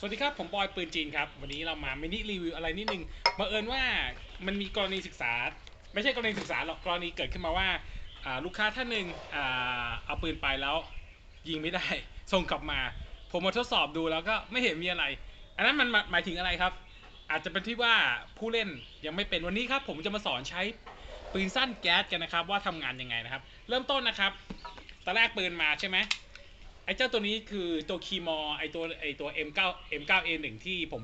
สวัสดีครับ ผมบอยปืนจีนครับ วันนี้เรามามินิรีวิวอะไรนิดนึงบังเอิญว่ามันมีกรณีศึกษา ไม่ใช่กรณีศึกษาหรอกกรณีเกิดขึ้นมาว่าลูกค้าท่านหนึ่งอเอาปืนไปแล้ว ยิงไม่ได้ส่งกลับมา ผมมาทดสอบดูแล้วก็ไม่เห็นมีอะไร อันนั้นมันหมายถึงอะไรครับ อาจจะเป็นที่ว่าผู้เล่นยังไม่เป็นวันนี้ครับ ผมจะมาสอนใช้ปืนสั้นแก๊สกันนะครับ ว่าทำงานยังไงนะครับ เริ่มต้นนะครับตอนแรกปืนมาใช่ไหม ไอ้เจ้าตัวนี้คือตัวคีมอไอ้ตัวไอ้ตัว M9 M9A1 ที่ผม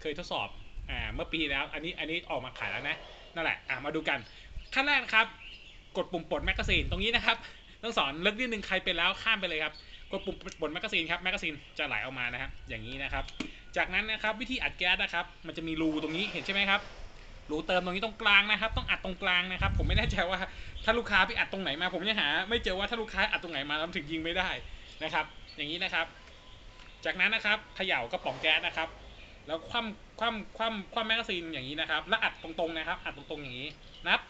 เคยทดสอบอ่าเมื่อปีแล้ว อันนี้อันนี้ออกมาขายแล้วนะ นั่นแหละอะมาดูกัน ขั้นแรกนะครับ กดปุ่มปลดแมกกาซีนตรงนี้นะครับ ต้องสอนเลิกนิดนึงใครเป็นแล้วข้ามไปเลยครับ กดปุ่มปลดแมกกาซีนครับ แมกกาซีนจะไหลออกมานะครับ อย่างนี้นะครับ จากนั้นนะครับวิธีอัดแก๊สนะครับ มันจะมีรูตรงนี้เห็นใช่ไหมครับรูเติมตรงนี้ตรงกลางนะครับ ต้องอัดตรงกลางนะครับ ผมไม่แน่ใจว่าถ้าลูกค้าไปอัดตรงไหนมา ผมยังหา ไม่เจอว่าถ้าลูกค้าอัดตรงไหนมาแล้วถึงยิงไม่ได้ นะครับ อย่างนี้นะครับ จากนั้นนะครับเขย่ากระป๋องแก๊สนะครับ แล้วคว่ำคว่ำคว่ำคว่ำแมกกาซีนอย่างนี้นะครับ แล้วอัดตรงๆนะครับอัดตรงๆอย่างนี้นับ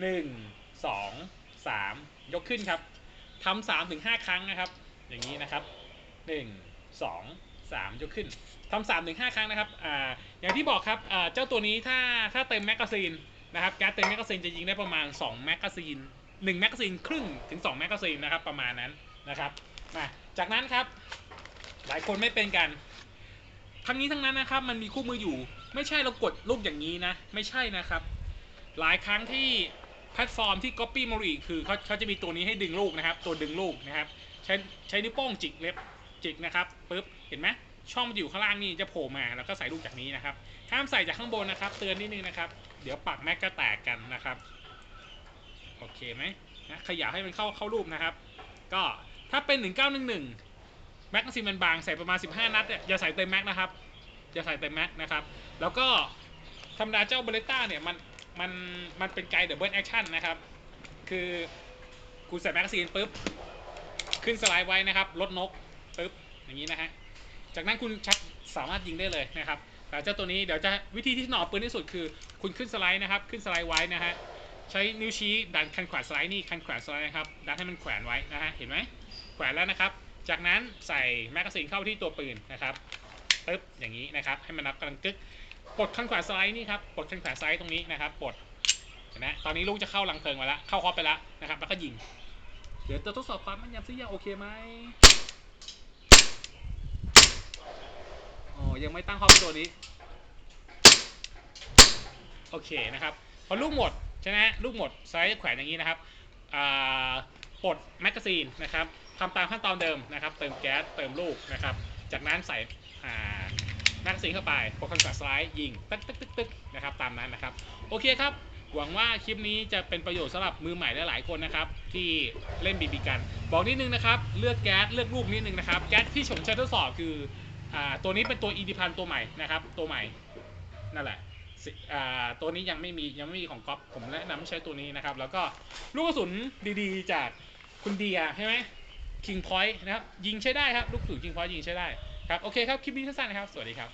หนึ่งสองสามยกขึ้นครับทำสามถึงห้าครั้งนะครับ อย่างนี้นะครับหนึ่งสองสามยกขึ้นทำสามถึงห้าครั้งนะครับอ่าอย่างที่บอกครับอ่าเจ้าตัวนี้ถ้าถ้าเต็มแมกกาซีนนะครับแก๊สเต็มแมกกาซีนจะยิงได้ประมาณ2แมกกาซีน1แมกกาซีนครึ่งถึง2แมกกาซีนนะครับประมาณนั้นนะครับ มาจากนั้นครับ หลายคนไม่เป็นกัน ทั้งนี้ทั้งนั้นนะครับ มันมีคู่มืออยู่ ไม่ใช่เรากดลูกอย่างนี้นะ ไม่ใช่นะครับ หลายครั้งที่แพลตฟอร์มที่ Copy m o r i คือเขาเขาจะมีตัวนี้ให้ดึงลูกนะครับ ตัวดึงลูกนะครับ ใช้ใช้นิ้วโป้งจิกเล็บจิกนะครับปุ๊บเห็นไหมช่องมันอยู่ข้างล่างนี่จะโผล่มาแล้วก็ใส่ลูกจากนี้นะครับห้ามใส่จากข้างบนนะครับ เตือนนิดนึงนะครับ เดี๋ยวปักแม็กก็แตกกันนะครับ โอเคไหมนะขยับให้มันเข้าเข้ารูปนะครับ ก็ ถ้าเป็น1911แม็กซีมันบางใส่ประมาณ15นัดเนี่ยอย่าใส่เต็มแม็กนะครับอย่าใส่เต็มแม็กนะครับ แล้วก็ธรรมดาเจ้าเบเลต้าเนี่ยมันมันมันเป็นไกด์เดบเบิลแอคชั่นนะครับ คือคุณใส่แมกกซีนปุ๊บ ขึ้นสไลด์ไว้นะครับลดนกปุ๊บอย่างนี้นะฮะ จากนั้นคุณชักสามารถยิงได้เลยนะครับ แต่เจ้าตัวนี้เดี๋ยวจะวิธีที่ถนอปืนที่สุดคือ คุณขึ้นสไลด์นะครับ ขึ้นสไลด์ไว้นะฮะ ใช้นิ้วชี้ดันคันแขวนสไลด์นี่คันแขวนสไลด์นะครับ ดันให้มันแขวนไว้นะฮะ เห็นไหม แขวนแล้วนะครับ จากนั้นใส่แมกกาซีนเข้าที่ตัวปืนนะครับปึ๊บอย่างนี้นะครับ ให้มันนับกำลังกึกปลดคันแขวนสไลด์นี่ครับปลดคันแขวนสไลด์ตรงนี้นะครับปลดเห็นไหมตอนนี้ลูกจะเข้าลังเพลิงมาแล้วเข้าคอปไปแล้วนะครับ แล้วก็ยิง เดี๋ยวจะทดสอบความแม่นยำซิยังโอเคไหมอ๋อยังไม่ตั้งคอปตัวนี้ โอเคนะครับ พอลูกหมดใช่ไหมลูกหมดไลด์แขวนอย่างนี้นะครับอ่า ปลดแมกกาซีนนะครับทำตามขั้นตอนเดิมนะครับ เติมแก๊สเติมลูกนะครับ จากนั้นใส่แมกกาซีนเข้าไปโปรแกรมสไลด์ยิงตึ๊กตึ๊กตึ๊กตึ๊กนะครับตามนั้นนะครับ โอเคครับ หวังว่าคลิปนี้จะเป็นประโยชน์สำหรับมือใหม่หลายๆคนนะครับ ที่เล่นบีบีกัน บอกนิดนึงนะครับ เลือกแก๊สเลือกลูกนิดนึงนะครับ แก๊สที่ผมใช้ทดสอบคืออตัวนี้เป็นตัวอีดิพันตัวใหม่นะครับ ตัวใหม่นั่นแหละตัวนี้ยังไม่มียังไม่มีของก๊อฟผมแนะนำให้ใช้ตัวนี้นะครับ แล้วก็ลูกกระสุนดีๆ จาก คุณเดียใช่ไหมคิงพอยต์นะครับยิงใช้ได้ครับลูกสูงคิงพอยต์ยิงใช้ได้ครับโอเคครับคลิปนี้สั้นๆนะครับ สวัสดีครับ